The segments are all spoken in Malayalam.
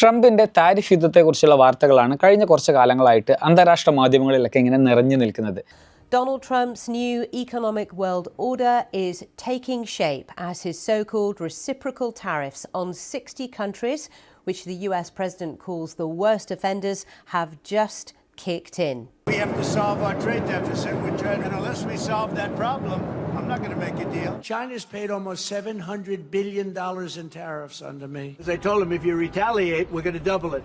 ട്രംപിന്റെ താരിഫ് യുദ്ധത്തെക്കുറിച്ചുള്ള വാർത്തകളാണ് കഴിഞ്ഞ കുറച്ച് കാലങ്ങളായിട്ട് അന്താരാഷ്ട്ര മാധ്യമങ്ങളിലൊക്കെ ഇങ്ങനെ നിറഞ്ഞു നിൽക്കുന്നത് Donald Trump's new economic world order is taking shape as his so called reciprocal tariffs on 60 countries, which the US president calls the worst offenders, have just kicked in. We have to solve our trade deficit with China. And unless we solve that problem, I'm not going to make a deal. China's paid almost $700 billion in tariffs under me. As I told them, if you retaliate, we're going to double it.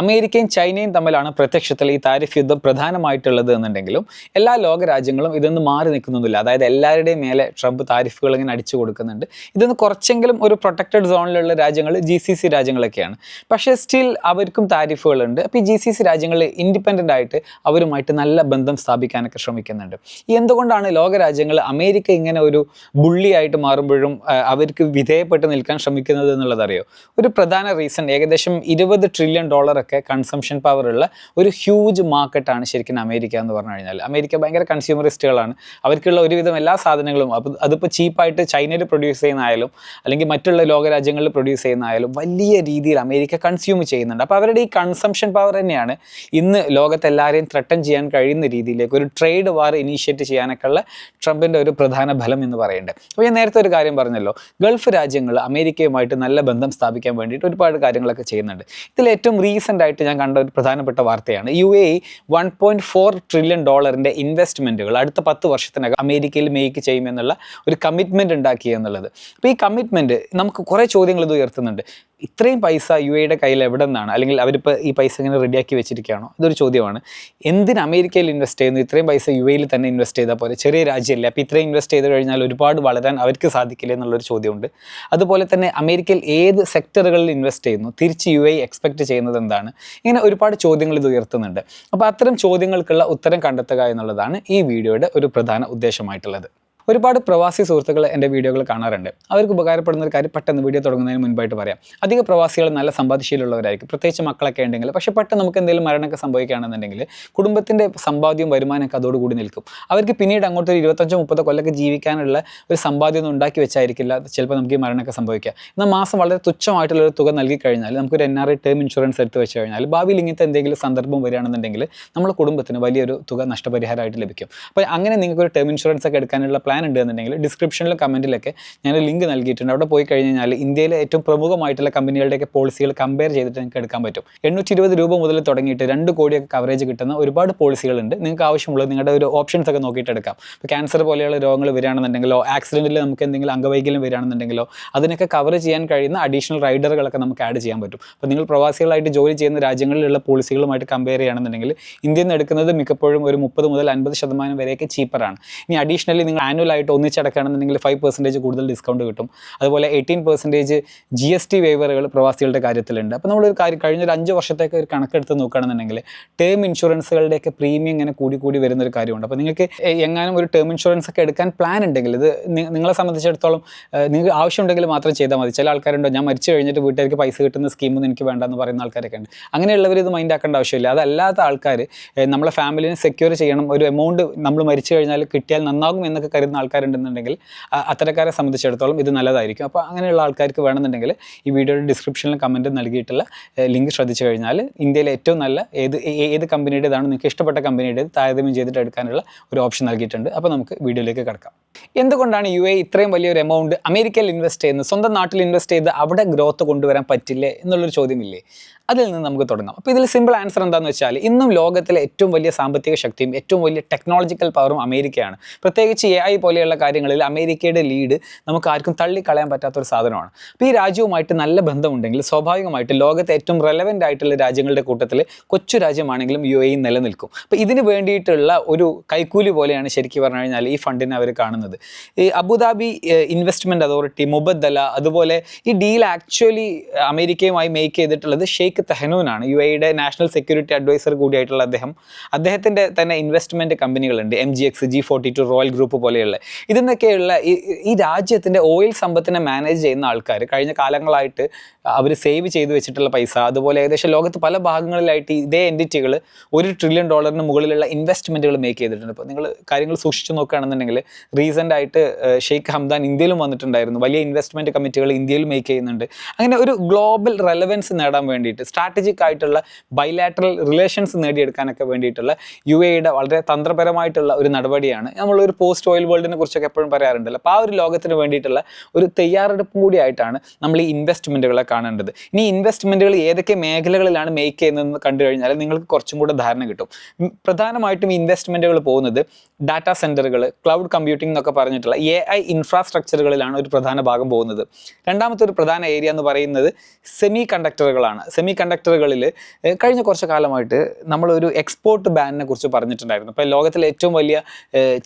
അമേരിക്കയും ചൈനയും തമ്മിലാണ് പ്രത്യക്ഷത്തിൽ ഈ താരിഫ് യുദ്ധം പ്രധാനമായിട്ടുള്ളത് എന്നുണ്ടെങ്കിലും എല്ലാ ലോക രാജ്യങ്ങളും ഇതൊന്ന് മാറി നിൽക്കുന്നൊന്നുമില്ല അതായത് എല്ലാവരുടെയും മേലെ ട്രംപ് താരിഫുകൾ ഇങ്ങനെ അടിച്ചു കൊടുക്കുന്നുണ്ട്. ഇതൊന്ന് കുറച്ചെങ്കിലും ഒരു പ്രൊട്ടക്റ്റഡ് സോണിലുള്ള രാജ്യങ്ങൾ ജി സി സി രാജ്യങ്ങളൊക്കെയാണ്. പക്ഷേ സ്റ്റിൽ അവർക്കും താരിഫുകളുണ്ട്. അപ്പോൾ ഈ ജി സി സി രാജ്യങ്ങൾ ഇൻഡിപെൻഡന്റ് ആയിട്ട് അവരുമായിട്ട് നല്ല ബന്ധം സ്ഥാപിക്കാനൊക്കെ ശ്രമിക്കുന്നുണ്ട്. ഈ എന്തുകൊണ്ടാണ് ലോക രാജ്യങ്ങൾ അമേരിക്ക ഇങ്ങനെ ഒരു ബുള്ളിയായിട്ട് മാറുമ്പോഴും അവർക്ക് വിധേയപ്പെട്ട് നിൽക്കാൻ ശ്രമിക്കുന്നത് എന്നുള്ളത് അറിയോ ഒരു പ്രധാന റീസൺ ഏകദേശം ഇരുപത് ട്രില്യൺ ഡോളറൊക്കെ കൺസംഷൻ പവർ ഉള്ള ഒരു ഹ്യൂജ് മാർക്കറ്റാണ് ശരിക്കും അമേരിക്ക എന്ന് പറഞ്ഞു കഴിഞ്ഞാൽ. അമേരിക്ക ഭയങ്കര കൺസ്യൂമറിസ്റ്റുകളാണ് അവർക്കുള്ള ഒരുവിധം എല്ലാ സാധനങ്ങളും അപ്പോൾ അതിപ്പോൾ ചീപ്പായിട്ട് ചൈനയിൽ പ്രൊഡ്യൂസ് ചെയ്യുന്നതായാലും അല്ലെങ്കിൽ മറ്റുള്ള ലോകരാജ്യങ്ങളിൽ പ്രൊഡ്യൂസ് ചെയ്യുന്നതായാലും വലിയ രീതിയിൽ അമേരിക്ക കൺസ്യൂം ചെയ്യുന്നുണ്ട്. അപ്പോൾ അവരുടെ ഈ കൺസംഷൻ പവർ തന്നെയാണ് ഇന്ന് ലോകത്തെല്ലാവരെയും ത്രട്ടൻ ചെയ്യാൻ കഴിയുന്ന രീതിയിലേക്ക് ഒരു ട്രേഡ് വാർ ഇനീഷ്യേറ്റ് ചെയ്യാനൊക്കെ ഉള്ള ട്രംപിന്റെ ഒരു പ്രധാന ഫലം എന്ന് പറയേണ്ടത് അപ്പോൾ ഞാൻ നേരത്തെ ഒരു കാര്യം പറഞ്ഞല്ലോ. ഗൾഫ് രാജ്യങ്ങൾ അമേരിക്കയുമായിട്ട് നല്ല ബന്ധം സ്ഥാപിക്കാൻ വേണ്ടിയിട്ട് ഒരുപാട് കാര്യങ്ങളൊക്കെ ചെയ്യുന്നുണ്ട്. ഇതിൽ ഏറ്റവും റീസെന്റ് ആയിട്ട് ഞാൻ കണ്ട ഒരു പ്രധാനപ്പെട്ട വാർത്തയാണ് U A one point four trillion ഡോളറിന്റെ ഇൻവെസ്റ്റ്മെന്റുകൾ അടുത്ത പത്ത് വർഷത്തിനകം അമേരിക്കയിൽ മേക്ക് ചെയ്യുമെന്നുള്ള ഒരു കമ്മിറ്റ്മെന്റ് ഉണ്ടാക്കി എന്നുള്ളത്. അപ്പോൾ ഈ കമ്മിറ്റ്മെന്റ് നമുക്ക് കുറേ ചോദ്യങ്ങൾ ഇത് ഉയർത്തുന്നുണ്ട്. ഇത്രയും പൈസ യു എയുടെ കയ്യിൽ എവിടെ നിന്നാണ് അല്ലെങ്കിൽ അവരിപ്പോൾ ഈ പൈസ ഇങ്ങനെ റെഡിയാക്കി വെച്ചിരിക്കുകയാണോ? ഇതൊരു ചോദ്യമാണ്. എന്തിന് അമേരിക്കയിൽ ഇൻവെസ്റ്റ് ചെയ്യുന്നു? ഇത്രയും പൈസ യു എയിൽ തന്നെ ഇൻവെസ്റ്റ് ചെയ്താൽ പോലെ ചെറിയ രാജ്യമല്ലേ. അപ്പോൾ ഇത്രയും ഇൻവെസ്റ്റ് ചെയ്ത് കഴിഞ്ഞാൽ ഒരുപാട് വളരാൻ അവർക്ക് സാധിക്കില്ല എന്നുള്ളൊരു ചോദ്യമുണ്ട്. അതുപോലെ തന്നെ അമേരിക്കയിൽ ഏത് സെക്ടറുകളിൽ ഇൻവെസ്റ്റ് ചെയ്യുന്നു? തിരിച്ച് യു എ എക്സ്പെക്ട് ചെയ്യുന്നത് എന്താണ്? ഇങ്ങനെ ഒരുപാട് ചോദ്യങ്ങൾ ഇത് ഉയർത്തുന്നുണ്ട്. അപ്പോൾ അത്തരം ചോദ്യങ്ങൾക്കുള്ള ഉത്തരം കണ്ടെത്തുക എന്നുള്ളതാണ് ഈ വീഡിയോയുടെ ഒരു പ്രധാന ഉദ്ദേശമായിട്ടുള്ളത്. ഒരുപാട് പ്രവാസി സുഹൃത്തുക്കൾ എന്റെ വീഡിയോകൾ കാണാറുണ്ട്. അവർക്ക് ഉപകാരപ്പെടുന്ന ഒരു കാര്യം പെട്ടെന്ന് വീഡിയോ തുടങ്ങുന്നതിന് മുൻപായിട്ട് പറയാം. അധിക പ്രവാസികൾ നല്ല സമ്പാദ്യശീലമുള്ളവരായിരിക്കും. പ്രത്യേകിച്ച് മക്കളൊക്കെ ഉണ്ടെങ്കിൽ. പക്ഷേ പെട്ടെന്ന് നമുക്ക് എന്തെങ്കിലും മരണമൊക്കെ സംഭവിക്കുകയാണെന്നുണ്ടെങ്കിൽ കുടുംബത്തിന്റെ സമ്പാദ്യവും വരുമാനമൊക്കെ അതോടുകൂടി നിൽക്കും. അവർക്ക് പിന്നീട് അങ്ങോട്ട് ഒരു ഇരുപത്തഞ്ചോ മുപ്പതോ കൊല്ലൊക്കെ ജീവിക്കാനുള്ള ഒരു സമ്പാദ്യം ഉണ്ടാക്കി വെച്ചായിരിക്കില്ല. ചിലപ്പോൾ നമുക്ക് ഈ മരണമൊക്കെ സംഭവിക്കുക. എന്നാൽ മാസം വളരെ തുച്ഛമായിട്ടുള്ള ഒരു തുക നൽകി കഴിഞ്ഞാൽ നമുക്കൊരു N R I term insurance എടുത്ത് വെച്ച് കഴിഞ്ഞാൽ ഭാവിയിൽ ഇങ്ങനത്തെ എന്തെങ്കിലും സന്ദർഭം വരികയാണെന്നുണ്ടെങ്കിൽ നമ്മുടെ കുടുംബത്തിന് വലിയൊരു തുക നഷ്ടപരിഹാരമായിട്ട് ലഭിക്കും. അപ്പോൾ അങ്ങനെ നിങ്ങൾക്ക് ഒരു ടേം ഇൻഷുറൻസ് ഒക്കെ എടുക്കാനുള്ള പ്ലാൻ ഉണ്ട് എന്നുണ്ടെങ്കിൽ ഡിസ്ക്രിപ്ഷനിലും കമന്റിലൊക്കെ ഞാൻ ലിങ്ക് നൽകിയിട്ടുണ്ട്. അവിടെ പോയി കഴിഞ്ഞ് കഴിഞ്ഞാൽ ഇന്ത്യയിലെ ഏറ്റവും പ്രമുഖമായിട്ടുള്ള കമ്പനികളുടെയൊക്കെ പോളിസികൾ കമ്പയർ ചെയ്തിട്ട് നിങ്ങൾക്ക് എടുക്കാൻ പറ്റും. എണ്ണൂറ്റി ഇരുപത് രൂപ മുതൽ തുടങ്ങിയിട്ട് രണ്ട് കോടിയൊക്കെ കവറേജ് കിട്ടുന്ന ഒരുപാട് പോളിസികളുണ്ട് നിങ്ങൾക്ക് ആവശ്യമുള്ളത് നിങ്ങളുടെ ഒരു ഓപ്ഷൻസ് ഒക്കെ നോക്കിയിട്ട് എടുക്കാം. ഇപ്പോൾ ക്യാൻസർ പോലെയുള്ള രോഗങ്ങൾ വരികയാണെന്നുണ്ടെങ്കിലോ ആക്സിഡന്റിൽ നമുക്ക് എന്തെങ്കിലും അംഗവൈകല്യം വരികയാണെന്നുണ്ടെങ്കിലോ അതിനൊക്കെ കവർ ചെയ്യാൻ കഴിയുന്ന അഡീഷണൽ റൈഡറുകളൊക്കെ നമുക്ക് ആഡ് ചെയ്യാൻ പറ്റും. അപ്പോൾ നിങ്ങൾ പ്രവാസികളായിട്ട് ജോലി ചെയ്യുന്ന രാജ്യങ്ങളിലുള്ള പോളിസികളുമായിട്ട് കമ്പയർ ചെയ്യുകയാണെന്നുണ്ടെങ്കിൽ ഇന്ത്യയിൽ നിന്ന് എടുക്കുന്നത് മിക്കപ്പോഴും ഒരു മുപ്പത് മുതൽ അൻപത് ശതമാനം വരെയൊക്കെ ചീപ്പറാണ് ഇനി അഡീഷണലി നിങ്ങൾ ആനുവലായിട്ട് ഒന്നിച്ചടക്കുകയാണെന്നുണ്ടെങ്കിൽ ഫൈവ് പെർസെന്റേജ് കൂടുതൽ ഡിസ്കൗണ്ട് കിട്ടും. അതുപോലെ eighteen percentage G S T വേവറുകൾ പ്രവാസികളുടെ കാര്യത്തിലുണ്ട്. അപ്പോൾ നമ്മളൊരു കാര്യം കഴിഞ്ഞ ഒരു അഞ്ച് വർഷത്തേക്ക് ഒരു കണക്കെടുത്ത് നോക്കുകയാണെന്നുണ്ടെങ്കിൽ ടേം ഇൻഷുറൻസുകളുടെയൊക്കെ പ്രീമിയം ഇങ്ങനെ കൂടി കൂടി വരുന്ന ഒരു കാര്യമുണ്ട്. അപ്പോൾ നിങ്ങൾക്ക് എങ്ങാനും ഒരു ടേം ഇൻഷുറൻസ് ഒക്കെ എടുക്കാൻ പ്ലാൻ ഉണ്ടെങ്കിൽ ഇത് നിങ്ങളെ സംബന്ധിച്ചിടത്തോളം നിങ്ങൾക്ക് ആവശ്യമുണ്ടെങ്കിൽ മാത്രം ചെയ്താൽ മതി. ചില ആൾക്കാരുണ്ടോ ഞാൻ മരിച്ചു കഴിഞ്ഞിട്ട് വീട്ടുകാർക്ക് പൈസ കിട്ടുന്ന സ്കീമൊന്നും എനിക്ക് വേണ്ടെന്ന് പറയുന്ന ആൾക്കാരൊക്കെ ഉണ്ട്. അങ്ങനെയുള്ളവർ ഇത് മൈൻഡ് ആക്കേണ്ട ആവശ്യമില്ല. അതല്ലാത്ത ആൾക്കാർ നമ്മളെ ഫാമിലിനെ സെക്യൂർ ചെയ്യണം. ഒരു എമൗണ്ട് നമ്മൾ മരിച്ചു കഴിഞ്ഞാൽ കിട്ടിയാൽ നന്നാകും എന്നൊക്കെ കരുതുന്ന ആൾക്കാരുണ്ടെന്നുണ്ടെങ്കിൽ അ- അത്തരക്കാരെ സംബന്ധിച്ചിടത്തോളം ഇത് നല്ലതായിരിക്കും. അപ്പോൾ അങ്ങനെയുള്ള ആൾക്കാർക്ക് വേണമെന്നുണ്ടെങ്കിൽ ഈ വീഡിയോയുടെ ഡിസ്ക്രിപ്ഷനിൽ കമന്റ് നൽകിയിട്ടുള്ള ലിങ്ക് ശ്രദ്ധിച്ചു കഴിഞ്ഞാൽ ഇന്ത്യയിലെ ഏറ്റവും നല്ല ഏത് ഏത് കമ്പനിയുടേതാണ് നിങ്ങൾക്ക് ഇഷ്ടപ്പെട്ട കമ്പനിയുടേത് താരതമ്യം ചെയ്തിട്ട് എടുക്കാനുള്ള ഒരു ഓപ്ഷൻ നൽകിയിട്ടുണ്ട്. അപ്പോൾ നമുക്ക് വീഡിയോയിലേക്ക് കിടക്കാം. എന്തുകൊണ്ടാണ് യു എ ഇത്രയും വലിയൊരു എമൗണ്ട് അമേരിക്കയിൽ ഇൻവെസ്റ്റ് ചെയ്യുന്നത് സ്വന്തം നാട്ടിൽ ഇൻവെസ്റ്റ് ചെയ്ത് അവിടെ ഗ്രോത്ത് കൊണ്ടുവരാൻ പറ്റില്ലേ എന്നുള്ളൊരു ചോദ്യമില്ലേ? അതിൽ നിന്ന് നമുക്ക് തുടങ്ങാം. അപ്പോൾ ഇതിൽ സിമ്പിൾ ആൻസർ എന്താണെന്ന് വെച്ചാൽ ഇന്നും ലോകത്തിലെ ഏറ്റവും വലിയ സാമ്പത്തിക ശക്തിയും ഏറ്റവും വലിയ ടെക്നോളജിക്കൽ പവറും അമേരിക്കയാണ്. പ്രത്യേകിച്ച് എ ഐ പോലെയുള്ള കാര്യങ്ങളിൽ അമേരിക്കയുടെ ലീഡ് നമുക്ക് ആർക്കും തള്ളിക്കളയാൻ പറ്റാത്തൊരു സാധനമാണ്. അപ്പോൾ ഈ രാജ്യവുമായിട്ട് നല്ല ബന്ധമുണ്ടെങ്കിൽ സ്വാഭാവികമായിട്ട് ലോകത്തെ ഏറ്റവും റെലവന്റ് ആയിട്ടുള്ള രാജ്യങ്ങളുടെ കൂട്ടത്തിൽ കൊച്ചു രാജ്യമാണെങ്കിലും യു എ നിലനിൽക്കും. അപ്പോൾ ഇതിന് വേണ്ടിയിട്ടുള്ള ഒരു കൈക്കൂലി പോലെയാണ് ശരിക്കും പറഞ്ഞു കഴിഞ്ഞാൽ ഈ ഫണ്ടിനെ അവർ കാണുന്നത്. ഈ അബുദാബി ഇൻവെസ്റ്റ്മെന്റ് അതോറിറ്റി മുബദ്ദല അതുപോലെ ഈ ഡീൽ ആക്ച്വലി അമേരിക്കയുമായി മേക്ക് ചെയ്തിട്ടുള്ളത് ഷെയ്ഖ് തെഹനൂനാണ് യു എയുടെ നാഷണൽ സെക്യൂരിറ്റി അഡ്വൈസർ കൂടിയായിട്ടുള്ള അദ്ദേഹം. അദ്ദേഹത്തിന്റെ തന്നെ investment കമ്പനികളുണ്ട് M G X G forty two royal group പോലെയുള്ള. രാജ്യങ്ങളിൽ ഇതിന്നൊക്കെയുള്ള ഈ ഈ രാജ്യത്തിന്റെ ഓയിൽ സമ്പത്തിനെ മാനേജ് ചെയ്യുന്ന ആൾക്കാർ കഴിഞ്ഞ കാലങ്ങളായിട്ട് അവർ സേവ് ചെയ്ത് വെച്ചിട്ടുള്ള പൈസ അതുപോലെ ഏകദേശം ലോകത്ത് പല ഭാഗങ്ങളിലായിട്ട് ഇതേ എന്റിറ്റികൾ ഒരു ട്രില്യൺ ഡോളറിന് മുകളിലുള്ള ഇൻവെസ്റ്റ്മെന്റുകൾ മേക്ക് ചെയ്തിട്ടുണ്ട്. അപ്പോൾ നിങ്ങൾ കാര്യങ്ങൾ സൂക്ഷിച്ചു നോക്കുകയാണെന്നുണ്ടെങ്കിൽ റീസെന്റ് ആയിട്ട് ഷെയ്ഖ് ഹംദാൻ ഇന്ത്യയിലും വന്നിട്ടുണ്ടായിരുന്നു. വലിയ ഇൻവെസ്റ്റ്മെന്റ് കമ്മിറ്റികൾ ഇന്ത്യയിൽ മേക്ക് ചെയ്യുന്നുണ്ട്. അങ്ങനെ ഒരു ഗ്ലോബൽ റെലവൻസ് നേടാൻ വേണ്ടിയിട്ട് സ്ട്രാറ്റജിക് ആയിട്ടുള്ള ബൈലാറ്ററൽ റിലേഷൻസ് നേടിയെടുക്കാനൊക്കെ വേണ്ടിയിട്ടുള്ള യു എയുടെ വളരെ തന്ത്രപരമായിട്ടുള്ള ഒരു നടപടിയാണ്. നമ്മളൊരു പോസ്റ്റ് ഓയിൽ വേൾഡിനെ കുറിച്ചൊക്കെ എപ്പോഴും പറയാറുണ്ടല്ലോ. അപ്പോൾ ആ ഒരു ലോകത്തിന് വേണ്ടിയിട്ടുള്ള ഒരു തയ്യാറെടുപ്പും കൂടിയായിട്ടാണ് നമ്മൾ ഈ ഇൻവെസ്റ്റ്മെന്റുകളെ കാണേണ്ടത്. ഇനി ഇൻവെസ്റ്റ്മെന്റുകൾ ഏതൊക്കെ മേഖലകളിലാണ് മേക്ക് ചെയ്യുന്നതെന്ന് കണ്ടു കഴിഞ്ഞാൽ നിങ്ങൾക്ക് കുറച്ചും കൂടെ ധാരണ കിട്ടും. പ്രധാനമായിട്ടും ഇൻവെസ്റ്റ്മെന്റുകൾ പോകുന്നത് ഡാറ്റാ സെന്ററുകൾ ക്ലൗഡ് കമ്പ്യൂട്ടിംഗ് എന്നൊക്കെ പറഞ്ഞിട്ടുള്ള എ ഐ ഇൻഫ്രാസ്ട്രക്ചറുകളിലാണ് ഒരു പ്രധാന ഭാഗം പോകുന്നത്. രണ്ടാമത്തെ ഒരു പ്രധാന ഏരിയ എന്ന് പറയുന്നത് സെമി കണ്ടക്ടറുകളാണ് സെമി കണ്ടക്ടറുകളിൽ കഴിഞ്ഞ കുറച്ച് കാലമായിട്ട് നമ്മളൊരു എക്സ്പോർട്ട് ബാനിനെ കുറിച്ച് പറഞ്ഞിട്ടുണ്ടായിരുന്നു. അപ്പോൾ ലോകത്തിലെ ഏറ്റവും വലിയ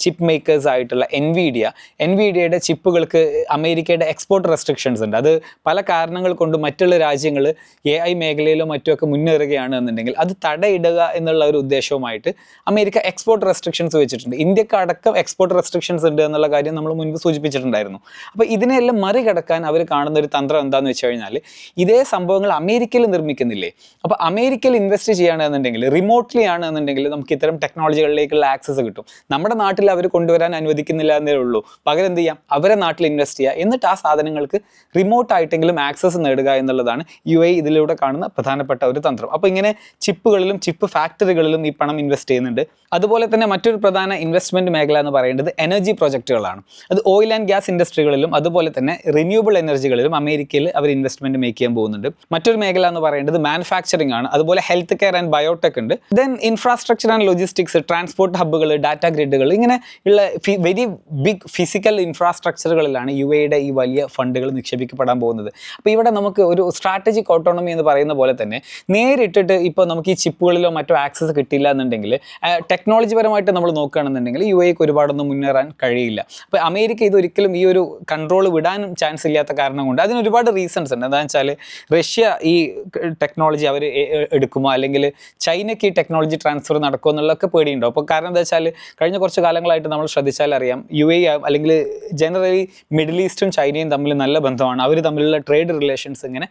ചിപ്പ് മേക്കേഴ്സ് ആയിട്ടുള്ള എൻവിഡിയ എൻവിഡിയയുടെ ചിപ്പുകൾക്ക് അമേരിക്കയുടെ എക്സ്പോർട്ട് റെസ്ട്രിക്ഷൻസ് ഉണ്ട്. അത് പല കാരണങ്ങൾ കൊണ്ട് മറ്റുള്ള രാജ്യങ്ങൾ എ ഐ മേഖലയിലോ മറ്റുമൊക്കെ മുന്നേറുകയാണ് എന്നുണ്ടെങ്കിൽ അത് തടയിടുക എന്നുള്ള ഒരു ഉദ്ദേശവുമായിട്ട് അമേരിക്ക എക്സ്പോർട്ട് റെസ്ട്രിക്ഷൻസ് വെച്ചിട്ടുണ്ട്. ഇന്ത്യയ്ക്ക് അടക്കം എക്സ്പോർട്ട് റെസ്ട്രിക്ഷൻസ് ഉണ്ട് എന്നുള്ള കാര്യം നമ്മൾ മുൻപ് സൂചിപ്പിച്ചിട്ടുണ്ടായിരുന്നു. അപ്പോൾ ഇതിനെല്ലാം മറികടക്കാൻ അവർ കാണുന്ന ഒരു തന്ത്രം എന്താണെന്ന് വെച്ച് കഴിഞ്ഞാൽ ഇതേ സംഭവങ്ങൾ അമേരിക്കയിൽ നിർമ്മിക്കുന്നില്ലേ? അപ്പോൾ അമേരിക്കയിൽ ഇൻവെസ്റ്റ് ചെയ്യുകയാണെന്നുണ്ടെങ്കിൽ റിമോട്ട്ലി ആണെന്നുണ്ടെങ്കിൽ നമുക്ക് ഇത്തരം ടെക്നോളജികളിലേക്കുള്ള ആക്സസ് കിട്ടും. നമ്മുടെ നാട്ടിൽ അവർ കൊണ്ടുവരാൻ അനുവദിക്കുന്നില്ല എന്നേ ഉള്ളൂ. പകരം എന്ത് ചെയ്യാം? അവരെ നാട്ടിൽ ഇൻവെസ്റ്റ് ചെയ്യുക. എന്നിട്ട് ആ സാധനങ്ങൾക്ക് റിമോട്ട് ആയിട്ടെങ്കിലും ആക്സസ് നേടുക എന്നുള്ളതാണ് യു എ ഇതിലൂടെ കാണുന്ന പ്രധാനപ്പെട്ട ഒരു തന്ത്രം. അപ്പോൾ ഇങ്ങനെ ചിപ്പുകളിലും ചിപ്പ് ഫാക്ടറികളിലും ഈ പണം ഇൻവെസ്റ്റ് ചെയ്യുന്നുണ്ട്. അതുപോലെ തന്നെ മറ്റൊരു പ്രധാന ഇൻവെസ്റ്റ്മെന്റ് മേഖല എന്ന് പറയുന്നത് എനർജി പ്രൊജക്റ്റുകളാണ് അത് ഓയിൽ ആൻഡ് ഗ്യാസ് ഇൻഡസ്ട്രികളിലും അതുപോലെ തന്നെ റിന്യൂവബിൾ എനർജികളിലും അമേരിക്കയിൽ അവർ ഇൻവെസ്റ്റ്മെന്റ് മേക്ക് ചെയ്യാൻ പോകുന്നുണ്ട്. മറ്റൊരു മേഖല എന്ന് പറയുന്നത് മാനുഫാക്ചറിംഗ് ആണ്. അതുപോലെ ഹെൽത്ത് കെയർ ആൻഡ് ബയോടെക് ഉണ്ട്. Then infrastructure and logistics transport ഹബ്ബുകൾ data ഗ്രിഡുകൾ ഇങ്ങനെ ഉള്ള വെരി ബിഗ് ഫിസിക്കൽ ഇൻഫ്രാസ്ട്രക്ചറുകളിലാണ് യു എയുടെ ഈ വലിയ ഫണ്ടുകൾ നിക്ഷേപിക്കപ്പെടാൻ പോകുന്നത്. അപ്പോൾ ഇവിടെ നമുക്ക് ഒരു സ്ട്രാറ്റജിക് ഓട്ടോണമി എന്ന് പറയുന്ന പോലെ തന്നെ നേരിട്ടിട്ട് ഇപ്പോൾ നമുക്ക് ഈ ചിപ്പുകളിലോ മറ്റോ ആക്സസ് കിട്ടിയില്ല എന്നുണ്ടെങ്കിൽ ടെക്നോളജി പരമായിട്ട് നമ്മൾ നോക്കുകയാണെന്നുണ്ടെങ്കിൽ യു എക്ക് ഒരുപാടൊന്നും മുന്നേറാൻ കഴിയില്ല. അപ്പോൾ അമേരിക്ക ഇതൊരിക്കലും ഈ ഒരു കൺട്രോൾ വിടാനും ചാൻസ് ഇല്ലാത്ത കാരണം കൊണ്ട് അതിന് ഒരുപാട് റീസൺസ് ഉണ്ട്. എന്താണെന്ന് വെച്ചാൽ റഷ്യ ഈ ടെക്നോളജി അവർ എടുക്കുമോ? അല്ലെങ്കിൽ ചൈനയ്ക്ക് ഈ ടെക്നോളജി ട്രാൻസ്ഫർ നടക്കുമോ എന്നുള്ളതൊക്കെ പേടിയുണ്ടോ? അപ്പോൾ കാരണം എന്താ വെച്ചാൽ കഴിഞ്ഞ കുറച്ച് കാലങ്ങളായിട്ട് നമ്മൾ ശ്രദ്ധിച്ചാൽ യു എ അല്ലെങ്കിൽ ജനറലി മിഡിൽ ഈസ്റ്റും ചൈനയും തമ്മിൽ നല്ല ബന്ധമാണ്. അവർ തമ്മിലുള്ള ട്രേഡ് റിലേഷൻസ് ഇങ്ങനെ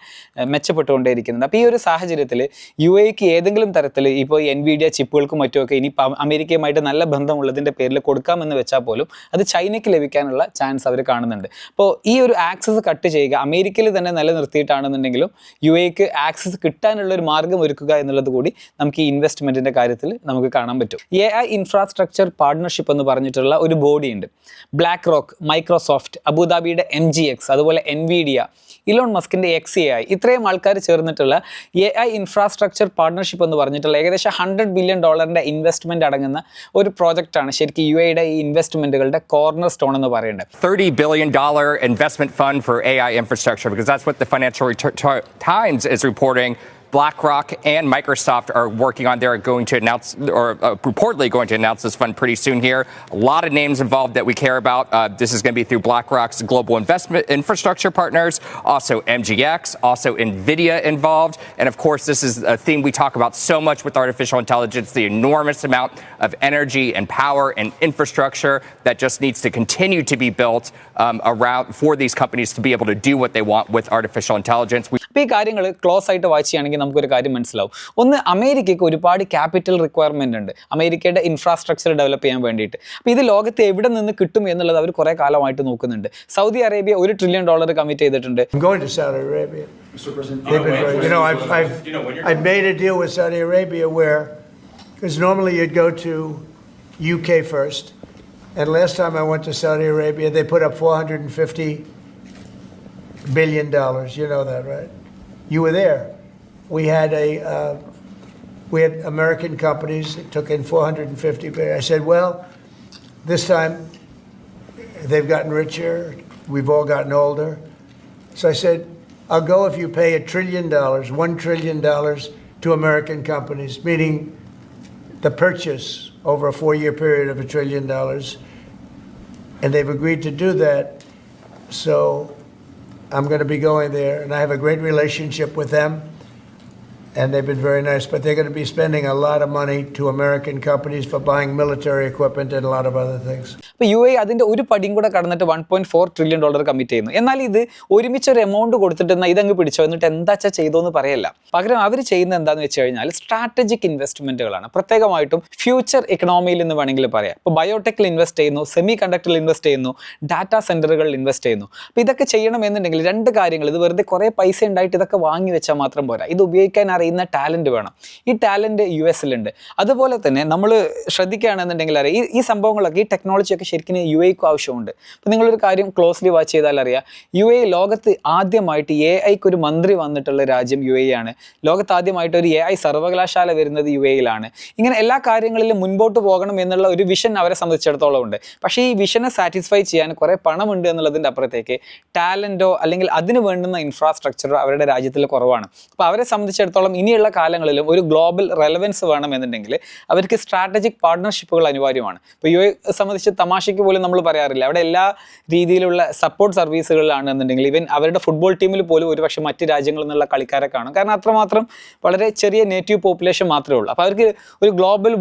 മെച്ചപ്പെട്ടുകൊണ്ടേയിരിക്കുന്നത്. അപ്പോൾ ഈ ഒരു സാഹചര്യത്തിൽ യു എക്ക് ഏതെങ്കിലും തരത്തിൽ ഇപ്പോൾ എൻ വി ഡി ചിപ്പുകൾക്കും മറ്റുമൊക്കെ ഇനി അമേരിക്കയുമായിട്ട് നല്ല ബന്ധമുള്ളതിന്റെ പേരിൽ കൊടുക്കാമെന്ന് വെച്ചാൽ പോലും അത് ചൈനയ്ക്ക് ലഭിക്കാനുള്ള ചാൻസ് അവർ കാണുന്നുണ്ട്. അപ്പോൾ ഈ ഒരു ആക്സസ് കട്ട് ചെയ്യുക അമേരിക്കയിൽ തന്നെ നിലനിർത്തിയിട്ടാണെന്നുണ്ടെങ്കിലും യു എക്ക് ആക്സസ് കിട്ടാനുള്ള ഒരു മാർഗം ഒരുക്കുക എന്നുള്ളത് കൂടി നമുക്ക് ഈ ഇൻവെസ്റ്റ്മെന്റിന്റെ കാര്യത്തിൽ നമുക്ക് കാണാൻ പറ്റും. എ ഐ ഇൻഫ്രാസ്ട്രക്ചർ പാർട്ട്ണർഷിപ്പ് എന്ന് പറഞ്ഞിട്ടുള്ള ഒരു ബോഡി ഉണ്ട് ബ്ലാക്ക് റോക്ക് മൈക്രോസോഫ്റ്റ് അബുദാബിയുടെ എം ജി എക്സ് അതുപോലെ എൻവിഡിയ ഇലോൺ മസ്കിന്റെ എക്സ് എ ഐ ഇത്രയും ആൾക്കാർ ചേർന്നിട്ടുള്ള എ ഐ ഇൻഫ്രാസ്ട്രക്ചർ പാർട്ണർഷിപ്പ് എന്ന് പറഞ്ഞിട്ടുള്ള ഏകദേശം ഹൺഡ്രഡ് ബില്യൺ ഡോളറിന്റെ ഇൻവെസ്റ്റ്മെന്റ് അടങ്ങുന്ന ഒരു പ്രോജക്റ്റാണ് ശരിക്കും യു എയുടെ ഈ ഇൻവെസ്റ്റ്മെന്റുകളുടെ കോർണർ സ്റ്റോൺ എന്ന് പറയേണ്ടത് $30 billion investment fund for AI infrastructure because that's what the the Financial Times is reporting. BlackRock and Microsoft are working on. They're going to announce, or uh, reportedly going to announce this fund pretty soon here. A lot of names involved that we care about. Uh, this is going to be through BlackRock's global investment infrastructure partners, also MGX, also NVIDIA involved. And of course, this is a theme we talk about so much with artificial intelligence the enormous amount of energy and power and infrastructure that just needs to continue to be built um, around for these companies to be able to do what they want with artificial intelligence. We അപ്പോൾ ഈ കാര്യങ്ങൾ ക്ലോസ് ആയിട്ട് വാച്ച് ചെയ്യുകയാണെങ്കിൽ നമുക്കൊരു കാര്യം മനസ്സിലാവും ഒന്ന് അമേരിക്കയ്ക്ക് ഒരുപാട് ക്യാപിറ്റൽ റിക്വയർമെന്റ് ഉണ്ട് അമേരിക്കയുടെ ഇൻഫ്രാസ്ട്രക്ചർ ഡെവലപ്പ് ചെയ്യാൻ വേണ്ടിയിട്ട് അപ്പോൾ ഇത് ലോകത്ത് എവിടെ നിന്ന് കിട്ടും എന്നുള്ളത് അവർ കുറേ കാലമായിട്ട് നോക്കുന്നുണ്ട് സൗദി അറേബ്യ ഒരു ട്രില്യൺ ഡോളർ കമ്മിറ്റ് ചെയ്തിട്ടുണ്ട് Because normally you'd go to UK first. And last I went to Saudi Arabia, they put up $450 billion. You know that, right? You were there. We had a, uh, we had American companies that took in 450 billion. I said, well, this time they've gotten richer. We've all gotten older. So I said, I'll go if you pay a trillion dollars, one trillion dollars to American companies, meaning the purchase over a four year period of a trillion dollars. And they've agreed to do that. So I'm going to be going there, and I have a great relationship with them. And they've been very nice, but they're going to be spending a lot of money to American companies for buying military equipment and a lot of other things. അപ്പോൾ യു എ അതിന്റെ ഒരു പടിയും കൂടെ കടന്നിട്ട് one point four trillion dollar commit ചെയ്യുന്നു. എന്നാൽ ഇത് ഒരുമിച്ച് ഒരു എമൗണ്ട് കൊടുത്തിട്ട് എന്നാൽ ഇതങ്ങ് പിടിച്ചോ? എന്നിട്ട് എന്താച്ചാ ചെയ്തോന്ന് പറയല്ല. പകരം അവർ ചെയ്യുന്നത് എന്താണെന്ന് വെച്ച് കഴിഞ്ഞാൽ സ്ട്രാറ്റജിക് ഇൻവെസ്റ്റ്മെന്റുകളാണ് പ്രത്യേകമായിട്ടും ഫ്യൂച്ചർ എക്കണോമിയിൽ എന്ന് വേണമെങ്കിൽ പറയാം. ഇപ്പോൾ ബയോടെക്കിൽ ഇൻവെസ്റ്റ് ചെയ്യുന്നു സെമി കണ്ടക്ടറിൽ ഇൻവെസ്റ്റ് ചെയ്യുന്നു ഡാറ്റാ സെന്ററുകളിൽ ഇൻവെസ്റ്റ് ചെയ്യുന്നു. അപ്പോൾ ഇതൊക്കെ ചെയ്യണമെന്നുണ്ടെങ്കിൽ രണ്ട് കാര്യങ്ങൾ. ഇത് വെറുതെ കുറേ പൈസ ഉണ്ടായിട്ട് ഇതൊക്കെ വാങ്ങി വെച്ചാൽ മാത്രം പോരാ. ഇത് ഉപയോഗിക്കാൻ അറിയുന്ന ടാലന്റ് വേണം. ഈ ടാലന്റ് യു എസിലുണ്ട്. അതുപോലെ തന്നെ നമ്മൾ ശ്രദ്ധിക്കുകയാണെന്നുണ്ടെങ്കിൽ അറിയാം ഈ സംഭവങ്ങളൊക്കെ ഈ ടെക്നോളജിയൊക്കെ ശരിക്കും യു എക്ക് ആവശ്യമുണ്ട്. അപ്പോൾ നിങ്ങളൊരു കാര്യം ക്ലോസ്ലി വാച്ച് ചെയ്താൽ അറിയാം. യു എ ലോകത്ത് ആദ്യമായിട്ട് എ ഐക്ക് ഒരു മന്ത്രി വന്നിട്ടുള്ള രാജ്യം യു എ ആണ്. ലോകത്ത് ആദ്യമായിട്ട് ഒരു എ ഐ സർവകലാശാല വരുന്നത് യു എയിലാണ് ഇങ്ങനെ എല്ലാ കാര്യങ്ങളിലും മുൻപോട്ട് പോകണം എന്നുള്ള ഒരു വിഷൻ അവരെ സംബന്ധിച്ചിടത്തോളം ഉണ്ട്. പക്ഷേ ഈ വിഷനെ സാറ്റിസ്ഫൈ ചെയ്യാൻ കുറേ പണമുണ്ട് എന്നുള്ളതിന്റെ അപ്പുറത്തേക്ക് ടാലന്റോ അല്ലെങ്കിൽ അതിന് വേണ്ടുന്ന ഇൻഫ്രാസ്ട്രക്ചറോ അവരുടെ രാജ്യത്തിൽ കുറവാണ്. അപ്പോൾ അവരെ സംബന്ധിച്ചിടത്തോളം ഇനിയുള്ള കാലങ്ങളിലും ഒരു ഗ്ലോബൽ റെലവൻസ് വേണമെന്നുണ്ടെങ്കിൽ അവർക്ക് സ്ട്രാറ്റജിക് പാർട്ട്ണർഷിപ്പുകൾ അനിവാര്യമാണ്. ഇപ്പോൾ യു എ സംബന്ധിച്ച് തമാശയ്ക്ക് പോലും നമ്മൾ പറയാറില്ല. അവിടെ എല്ലാ രീതിയിലുള്ള സപ്പോർട്ട് സർവീസുകളിലാണ് എന്നുണ്ടെങ്കിൽ ഇവൻ അവരുടെ ഫുട്ബോൾ ടീമിൽ പോലും ഒരുപക്ഷെ മറ്റ് രാജ്യങ്ങളിൽ നിന്നുള്ള കളിക്കാരെ കാണും. കാരണം അത്രമാത്രം വളരെ ചെറിയ നേറ്റീവ് പോപ്പുലേഷൻ മാത്രമേ ഉള്ളൂ. അപ്പോൾ അവർക്ക് ഒരു ഗ്ലോബൽ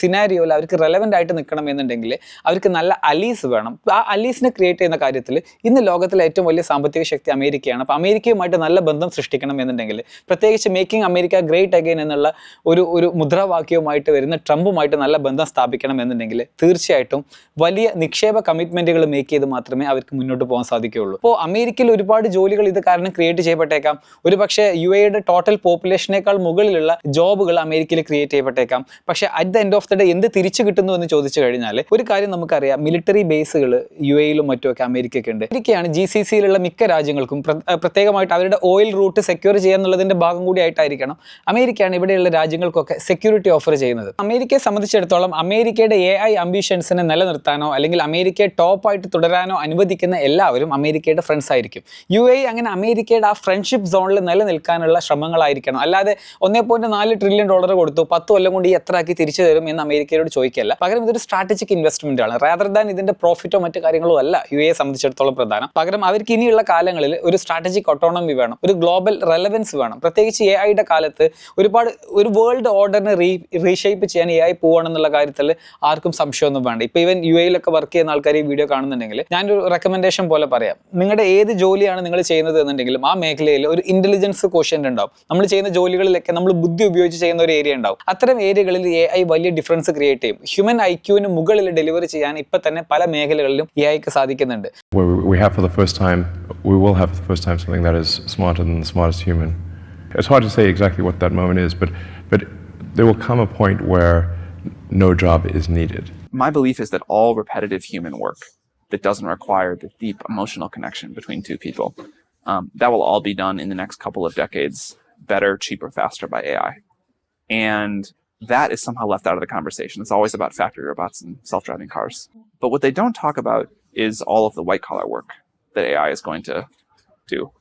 സിനാരിയോ സിനാരിയോയിൽ അവർക്ക് റെലവന്റ് ആയിട്ട് നിൽക്കണം എന്നുണ്ടെങ്കിൽ അവർക്ക് നല്ല അലീസ് വേണം. ആ അലീസിനെ ക്രിയേറ്റ് ചെയ്യുന്ന കാര്യത്തിൽ ഇന്ന് ലോകത്തിലെ ഏറ്റവും വലിയ സാമ്പത്തിക ശക്തി അമേരിക്കയാണ്. അപ്പോൾ അമേരിക്കയുമായിട്ട് നല്ല ബന്ധം സൃഷ്ടിക്കണം എന്നുണ്ടെങ്കിൽ പ്രത്യേകിച്ച് മേക്കിംഗ് അമേരിക്ക ഗ്രേറ്റ് അഗൈൻ എന്നുള്ള ഒരു ഒരു മുദ്രാവാക്യവുമായിട്ട് വരുന്ന ട്രംപുമായിട്ട് നല്ല ബന്ധം സ്ഥാപിക്കണം എന്നുണ്ടെങ്കിൽ തീർച്ചയായിട്ടും വലിയ നിക്ഷേപ കമ്മിറ്റ്മെന്റുകൾ മേക്ക് ചെയ്ത് മാത്രമേ അവർക്ക് മുന്നോട്ട് പോകാൻ സാധിക്കുകയുള്ളൂ. അപ്പോൾ അമേരിക്കയിൽ ഒരുപാട് ജോലികൾ ഇത് കാരണം ക്രിയേറ്റ് ചെയ്യപ്പെട്ടേക്കാം. ഒരു പക്ഷേ യു എയുടെ ടോട്ടൽ പോപ്പുലേഷനേക്കാൾ മുകളിലുള്ള ജോബുകൾ അമേരിക്കയിൽ ക്രിയേറ്റ് ചെയ്യപ്പെട്ടേക്കാം. പക്ഷേ at the end of the day എന്ത് തിരിച്ചു കിട്ടുന്നു എന്ന് ചോദിച്ചു കഴിഞ്ഞാൽ ഒരു കാര്യം നമുക്കറിയാം മിലിറ്ററി ബേസുകൾ യു എയിലും മറ്റുമൊക്കെ അമേരിക്കയ്ക്ക് ഉണ്ട്. അമേരിക്കയാണ് ജി സി സിയിലുള്ള മിക്ക രാജ്യങ്ങൾക്കും പ്രത്യേകമായിട്ട് അവരുടെ ഓയിൽ റൂട്ട് സെക്യൂർ ചെയ്യാന്നുള്ളതിന്റെ ഭാഗം കൂടി ആയിട്ടായിരിക്കണം അമേരിക്കയാണ് ഇവിടെയുള്ള രാജ്യങ്ങൾക്കൊക്കെ സെക്യൂരിറ്റി ഓഫർ ചെയ്യുന്നത്. അമേരിക്കയെ സംബന്ധിച്ചിടത്തോളം അമേരിക്കയുടെ എ ഐ അംബിഷൻസിനെ നിലനിർത്താനോ അല്ലെങ്കിൽ അമേരിക്കയെ ടോപ്പായിട്ട് തുടരാനോ അനുവദിക്കുന്ന എല്ലാവരും അമേരിക്കയുടെ ഫ്രണ്ട്സ് ആയിരിക്കും. യു എ അങ്ങനെ അമേരിക്കയുടെ ആ ഫ്രണ്ട്ഷിപ്പ് സോണിൽ നിലനിൽക്കാനുള്ള ശ്രമങ്ങളായിരിക്കണം. അല്ലാതെ ഒന്നേ പോയിന്റ് നാല് ട്രില്യൺ ഡോളർ കൊടുത്തു പത്ത് കൊല്ലം കൊണ്ട് ഈ എത്ര ആക്കി തിരിച്ചു തരും എന്ന് അമേരിക്കയോട് ചോദിക്കല്ല പകരം ഇതൊരു സ്ട്രാറ്റജിക് ഇൻവെസ്റ്റ്മെന്റ് ആണ്. റാദർ ദാൻ ഇതിന്റെ പ്രോഫിറ്റോ മറ്റു കാര്യങ്ങളോ അല്ല യു എ സംബന്ധിച്ചിടത്തോളം പ്രധാനം. പകരം അവർക്ക് ഇനിയുള്ള കാലങ്ങളിൽ ഒരു സ്ട്രാറ്റജിക് ഓട്ടോണമി വേണം ഒരു ഗ്ലോബൽ റെലവൻസ് വേണം. പ്രത്യേകിച്ച് എ ഐയുടെ കാലത്ത് ഒരുപാട് ഒരു വേൾഡ് ഓർഡറിനെ റീ റീഷേപ്പ് ചെയ്യാൻ എ ഐ പോകണം എന്നുള്ള കാര്യത്തിൽ ആർക്കും സംശയമൊന്നും വേണ്ട. ഇപ്പൊ ഇവൻ യു എയിലൊക്കെ വർക്ക് ചെയ്യുന്ന ആൾക്കാർ ഈ വീഡിയോ കാണുന്നുണ്ടെങ്കിൽ ഞാനൊരു റെക്കമെൻഡേഷൻ പോലെ പറയാം. നിങ്ങളുടെ ഏത് ജോലിയാണ് നിങ്ങൾ ചെയ്യുന്നത് എന്നുണ്ടെങ്കിലും ആ മേഖലയിൽ ഒരു ഇന്റലിജൻസ് ക്വസ്റ്റ്യൻ ഉണ്ടാവും. നമ്മൾ ചെയ്യുന്ന ജോലികളിലൊക്കെ നമ്മൾ ബുദ്ധി ഉപയോഗിച്ച് ചെയ്യുന്ന ഒരു ഏരിയ ഉണ്ടാവും. അത്തരം ഏരിയകളിൽ എ ഐ വലിയ ഡിഫറൻസ് ക്രിയേറ്റ് ചെയ്യും. ഹ്യൂമൻ ഐക്യുവിന് മുകളിൽ ഡെലിവറി ചെയ്യാൻ ഇപ്പൊ തന്നെ പല മേഖലകളിലും എ ഐക്ക് സാധിക്കുന്നുണ്ട്. We have for the first time, we will have for the first time something that is smarter than the smartest human. It's hard to say exactly what that moment is, but, but there will come a point where no job is needed. My belief is that all repetitive human work that doesn't require the deep emotional connection between two people, um, that will all be done in the next couple of decades better, cheaper, faster by AI. And that is somehow left out of the conversation. It's always about factory robots and self driving cars. But what they don't talk about is all of the white collar work that AI is going to do.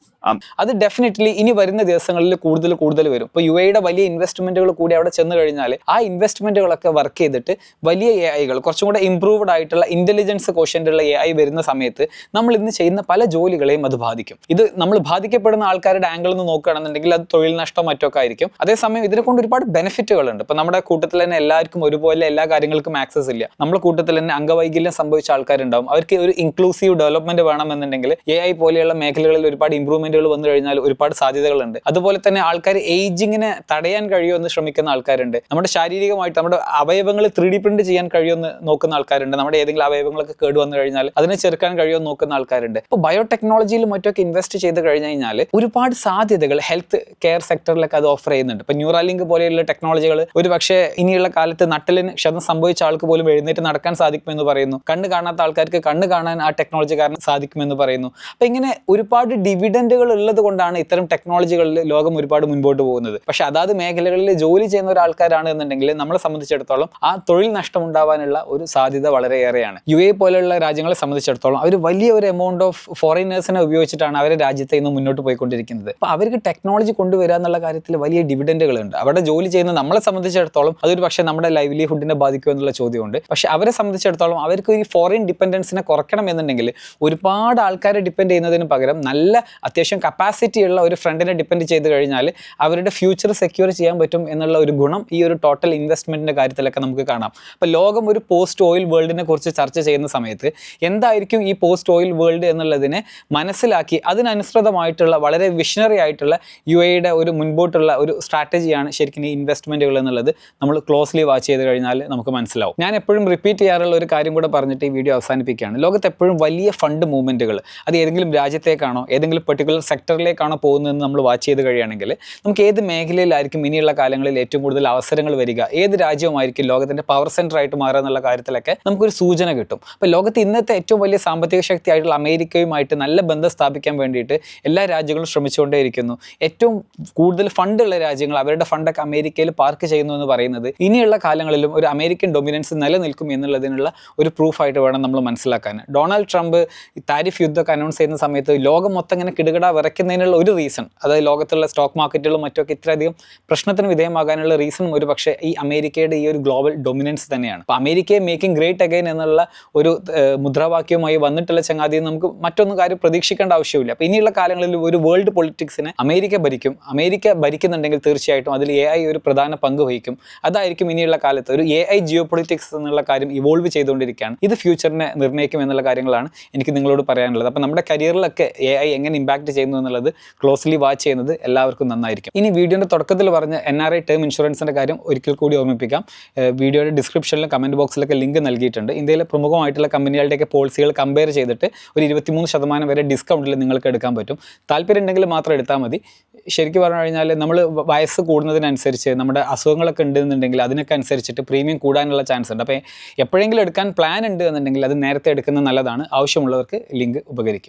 അത് ഡെഫിനറ്റ്ലി ഇനി വരുന്ന ദിവസങ്ങളിൽ കൂടുതൽ കൂടുതൽ വരും. ഇപ്പോൾ യു എയുടെ വലിയ ഇൻവെസ്റ്റ്മെന്റുകൾ കൂടി അവിടെ ചെന്ന് കഴിഞ്ഞാൽ ആ ഇൻവെസ്റ്റ്മെന്റുകളൊക്കെ വർക്ക് ചെയ്തിട്ട് വലിയ എ ഐകൾ കുറച്ചും കൂടെ ഇംപ്രൂവ്ഡ് ആയിട്ടുള്ള ഇന്റലിജൻസ് ഉള്ള എ ഐ വരുന്ന സമയത്ത് നമ്മൾ ഇന്ന് ചെയ്യുന്ന പല ജോലികളെയും അത് ബാധിക്കും. ഇത് നമ്മൾ ബാധിക്കപ്പെടുന്ന ആൾക്കാരുടെ ആംഗിൾ നിന്ന് നോക്കുകയാണെന്നുണ്ടെങ്കിൽ അത് തൊഴിൽ നഷ്ടം മറ്റൊക്കെ ആയിരിക്കും. അതേസമയം ഇതിനെ കൊണ്ട് ഒരുപാട് ബെനിഫിറ്റുകളുണ്ട് ഇപ്പൊ നമ്മുടെ കൂട്ടത്തിൽ തന്നെ എല്ലാവർക്കും ഒരുപോലെ എല്ലാ കാര്യങ്ങൾക്കും ആക്സസ് ഇല്ല. നമ്മുടെ കൂട്ടത്തിൽ തന്നെ അംഗവൈകല്യം സംഭവിച്ച ആൾക്കാരുണ്ടാവും. അവർക്ക് ഒരു ഇൻക്ലൂസീവ് ഡെവലപ്മെന്റ് വേണമെന്നുണ്ടെങ്കിൽ എ ഐ പോലെയുള്ള മേഖലകളിൽ ഒരുപാട് ഇമ്പ്രൂവ്മെന്റുകൾ വന്നു കഴിഞ്ഞാൽ ഒരുപാട് സാധ്യതകളുണ്ട്. അതുപോലെ തന്നെ ആൾക്കാർ ഏജിങ്ങിനെ തടയാൻ കഴിയുമെന്ന് ശ്രമിക്കുന്ന ആൾക്കാരുണ്ട്. നമ്മുടെ ശാരീരികമായിട്ട് നമ്മുടെ അവയവങ്ങൾ ത്രീ പ്രിന്റ് ചെയ്യാൻ കഴിയുമെന്ന് നോക്കുന്ന ആൾക്കാരുണ്ട്. നമ്മുടെ ഏതെങ്കിലും അവയവങ്ങളൊക്കെ കേട് വന്നു കഴിഞ്ഞാൽ അതിനെ ചെറുക്കാൻ കഴിയുമെന്ന് നോക്കുന്ന ആൾക്കാരുണ്ട്. ഇപ്പോൾ ബയോടെക്നോളജിയിൽ മറ്റൊക്കെ ഇൻവെസ്റ്റ് ചെയ്ത് കഴിഞ്ഞു കഴിഞ്ഞാൽ ഒരുപാട് സാധ്യതകൾ ഹെൽത്ത് കെയർ സെക്ടറിലൊക്കെ അത് ഓഫർ ചെയ്യുന്നുണ്ട്. ഇപ്പൊ ന്യൂറാലിങ്ക് പോലെയുള്ള ടെക്നോളജികൾ ഒരു പക്ഷേ ഇനിയുള്ള കാലത്ത് നട്ടലിന് ക്ഷതം സംഭവിച്ച ആൾക്ക് പോലും എഴുന്നേറ്റ് നടക്കാൻ സാധിക്കുമെന്ന് പറയുന്നു. കണ്ണ് കാണാത്ത ആൾക്കാർക്ക് കണ്ണ് കാണാൻ ആ ടെക്നോളജി കാരണം സാധിക്കുമെന്ന് പറയുന്നു. അപ്പൊ ഇങ്ങനെ ഒരുപാട് ഡിവിഡൻഡുകൾ ഉള്ളത് കൊണ്ടാണ് ഇത്തരം ടെക്നോളജികളിൽ ലോകം ഒരുപാട് മുൻപോട്ട് പോകുന്നത്. പക്ഷെ അതാത് മേഖലകളിൽ ജോലി ചെയ്യുന്ന ഒരാൾക്കാരാണ് എന്നുണ്ടെങ്കിൽ നമ്മളെ സംബന്ധിച്ചിടത്തോളം ആ തൊഴിൽ നഷ്ടം ഉണ്ടാവാനുള്ള ഒരു സാധ്യത വളരെയേറെയാണ്. യു എ പോലെയുള്ള രാജ്യങ്ങളെ സംബന്ധിച്ചിടത്തോളം അവർ വലിയ ഒരു എമൗണ്ട് ഓഫ് ഫോറിനേഴ്സിനെ ഉപയോഗിച്ചിട്ടാണ് അവരെ രാജ്യത്തെ ഇന്ന് മുന്നോട്ട് പോയിക്കൊണ്ടിരിക്കുന്നത്. അപ്പൊ അവർക്ക് ടെക്നോളജി കൊണ്ടുവരിക എന്നുള്ള കാര്യത്തിൽ വലിയ ഡിവിഡൻഡുകൾ ഉണ്ട് അവിടെ ജോലി ചെയ്യുന്ന നമ്മളെ സംബന്ധിച്ചിടത്തോളം അതൊരു പക്ഷേ നമ്മുടെ ലൈവ്ലിഹുഡിനെ ബാധിക്കുമോ എന്നുള്ള ചോദ്യമുണ്ട്. പക്ഷെ അവരെ സംബന്ധിച്ചിടത്തോളം അവർക്ക് ഈ ഫോറിൻ ഡിപ്പെൻഡൻസിനെ കുറയ്ക്കണം എന്നുണ്ടെങ്കിൽ ഒരുപാട് ആൾക്കാരെ ഡിപ്പെൻഡ് ചെയ്യുന്നതിന് പകരം നല്ല അത്യാവശ്യം അത്യാവശ്യം കപ്പാസിറ്റി ഉള്ള ഒരു ഫ്രണ്ടിനെ ഡിപ്പെൻഡ് ചെയ്ത് കഴിഞ്ഞാൽ അവരുടെ ഫ്യൂച്ചർ സെക്യൂർ ചെയ്യാൻ പറ്റും എന്നുള്ള ഒരു ഗുണം ഈ ഒരു ടോട്ടൽ ഇൻവെസ്റ്റ്മെന്റിന്റെ കാര്യത്തിലൊക്കെ നമുക്ക് കാണാം. അപ്പോൾ ലോകം ഒരു പോസ്റ്റ് ഓയിൽ വേൾഡിനെ കുറിച്ച് ചർച്ച ചെയ്യുന്ന സമയത്ത് എന്തായിരിക്കും ഈ പോസ്റ്റ് ഓയിൽ വേൾഡ് എന്നുള്ളതിനെ മനസ്സിലാക്കി അതിനനുസൃതമായിട്ടുള്ള വളരെ വിഷണറി ആയിട്ടുള്ള യു എയുടെ ഒരു മുൻപോട്ടുള്ള ഒരു സ്ട്രാറ്റജിയാണ് ശരിക്കും ഈ ഇൻവെസ്റ്റ്മെന്റുകൾ എന്നുള്ളത് നമ്മൾ ക്ലോസ്ലി വാച്ച് ചെയ്ത് കഴിഞ്ഞാൽ നമുക്ക് മനസ്സിലാവും. ഞാൻ എപ്പോഴും റിപ്പീറ്റ് ചെയ്യാറുള്ള ഒരു കാര്യം കൂടെ പറഞ്ഞിട്ട് ഈ വീഡിയോ അവസാനിപ്പിക്കുകയാണ്. ലോകത്ത് എപ്പോഴും വലിയ ഫണ്ട് മൂവ്മെന്റുകൾ അത് ഏതെങ്കിലും രാജ്യത്തേക്കാണോ ഏതെങ്കിലും പെർട്ടിക്കുലർ സെക്ടറിലേക്കാണോ പോകുന്നതെന്ന് നമ്മൾ വാച്ച് ചെയ്ത് കഴിയുകയാണെങ്കിൽ നമുക്ക് ഏത് മേഖലയിലായിരിക്കും ഇനിയുള്ള കാലങ്ങളിൽ ഏറ്റവും കൂടുതൽ അവസരങ്ങൾ വരിക ഏത് രാജ്യവുമായിരിക്കും ലോകത്തിന്റെ പവർ സെന്റർ ആയിട്ട് മാറുക എന്നുള്ള കാര്യത്തിലൊക്കെ നമുക്കൊരു സൂചന കിട്ടും. അപ്പോൾ ലോകത്ത് ഇന്നത്തെ ഏറ്റവും വലിയ സാമ്പത്തിക ശക്തിയായിട്ടുള്ള അമേരിക്കയുമായിട്ട് നല്ല ബന്ധം സ്ഥാപിക്കാൻ വേണ്ടിയിട്ട് എല്ലാ രാജ്യങ്ങളും ശ്രമിച്ചുകൊണ്ടേയിരിക്കുന്നു. ഏറ്റവും കൂടുതൽ ഫണ്ടുള്ള രാജ്യങ്ങൾ അവരുടെ ഫണ്ടൊക്കെ അമേരിക്കയിൽ പാർക്ക് ചെയ്യുന്നു എന്ന് പറയുന്നത് ഇനിയുള്ള കാലങ്ങളിലും ഒരു അമേരിക്കൻ ഡൊമിനൻസ് നിലനിൽക്കും എന്നുള്ളതിനുള്ള ഒരു പ്രൂഫായിട്ട് വേണം നമ്മൾ മനസ്സിലാക്കാൻ. ഡൊണാൾഡ് ട്രംപ് താരിഫ് യുദ്ധമൊക്കെ അനൗൺസ് ചെയ്യുന്ന സമയത്ത് ലോകം മൊത്തം ഇങ്ങനെ കിടുകിട വിറയ്ക്കുന്നതിനുള്ള ഒരു റീസൺ അതായത് ലോകത്തുള്ള സ്റ്റോക്ക് മാർക്കറ്റുകളും മറ്റൊക്കെ ഇത്രയധികം പ്രശ്നത്തിന് വിധേയമാകാനുള്ള റീസണും ഒരു പക്ഷേ ഈ അമേരിക്കയുടെ ഈ ഒരു ഗ്ലോബൽ ഡൊമിനൻസ് തന്നെയാണ്. അപ്പോൾ അമേരിക്കയെ മേക്കിംഗ് ഗ്രേറ്റ് അഗൈൻ എന്നുള്ള ഒരു മുദ്രാവാക്യവുമായി വന്നിട്ടുള്ള ചങ്ങാതിയിൽ നമുക്ക് മറ്റൊന്നും കാര്യം പ്രതീക്ഷിക്കേണ്ട ആവശ്യമില്ല അപ്പോൾ ഇനിയുള്ള കാലങ്ങളിൽ ഒരു വേൾഡ് പൊളിറ്റിക്സിനെ അമേരിക്ക ഭരിക്കും. അമേരിക്ക ഭരിക്കുന്നുണ്ടെങ്കിൽ തീർച്ചയായിട്ടും അതിൽ എ ഐ ഒരു പ്രധാന പങ്ക് വഹിക്കും. അതായിരിക്കും ഇനിയുള്ള കാലത്ത് ഒരു എ ഐ ജിയോ പൊളിറ്റിക്സ് എന്നുള്ള കാര്യം ഇവോൾവ് ചെയ്തുകൊണ്ടിരിക്കുകയാണ്. ഇത് ഫ്യൂച്ചറിനെ നിർണയിക്കും എന്നുള്ള കാര്യങ്ങളാണ് എനിക്ക് നിങ്ങളോട് പറയാനുള്ളത്. അപ്പോൾ നമ്മുടെ കരിയറിലൊക്കെ എ ഐ എങ്ങനെ ഇമ്പാക്ട് ചെയ്യുന്നു എന്നുള്ളത് ക്ലോസ്ലി വാച്ച് ചെയ്യുന്നത് എല്ലാവർക്കും നന്നായിരിക്കും. ഇനി വീഡിയോന്റെ തുടക്കത്തിൽ പറഞ്ഞ എൻ ആർ ഐ ടേം ഇൻഷുറൻസിന്റെ കാര്യം ഒരിക്കൽ കൂടി ഓർമ്മിപ്പിക്കാം. വീഡിയോയുടെ ഡിസ്ക്രിപ്ഷനിലും കമന്റ് ബോക്സിലൊക്കെ ലിങ്ക് നൽകിയിട്ടുണ്ട്. ഇന്ത്യയിലെ പ്രമുഖമായിട്ടുള്ള കമ്പനികളുടെയൊക്കെ പോളിസികൾ കമ്പയർ ചെയ്തിട്ട് ഒരു ഇരുപത്തിമൂന്ന് ശതമാനം വരെ ഡിസ്കൗണ്ടിൽ നിങ്ങൾക്ക് എടുക്കാൻ പറ്റും. താല്പര്യം ഉണ്ടെങ്കിൽ മാത്രം എടുത്താൽ മതി. ശരിക്കും പറഞ്ഞു കഴിഞ്ഞാൽ നമ്മൾ വയസ്സ് കൂടുന്നതിനനുസരിച്ച് നമ്മുടെ അസുഖങ്ങളൊക്കെ ഉണ്ടെന്നുണ്ടെങ്കിൽ അതിനൊക്കെ അനുസരിച്ചിട്ട് പ്രീമിയം കൂടാനുള്ള ചാൻസ് ഉണ്ട്. അപ്പോൾ എപ്പോഴെങ്കിലും എടുക്കാൻ പ്ലാൻ ഉണ്ട് എന്നുണ്ടെങ്കിൽ അത് നേരത്തെ എടുക്കുന്നത് നല്ലതാണ്. ആവശ്യമുള്ളവർക്ക് ലിങ്ക് ഉപകരിക്കും.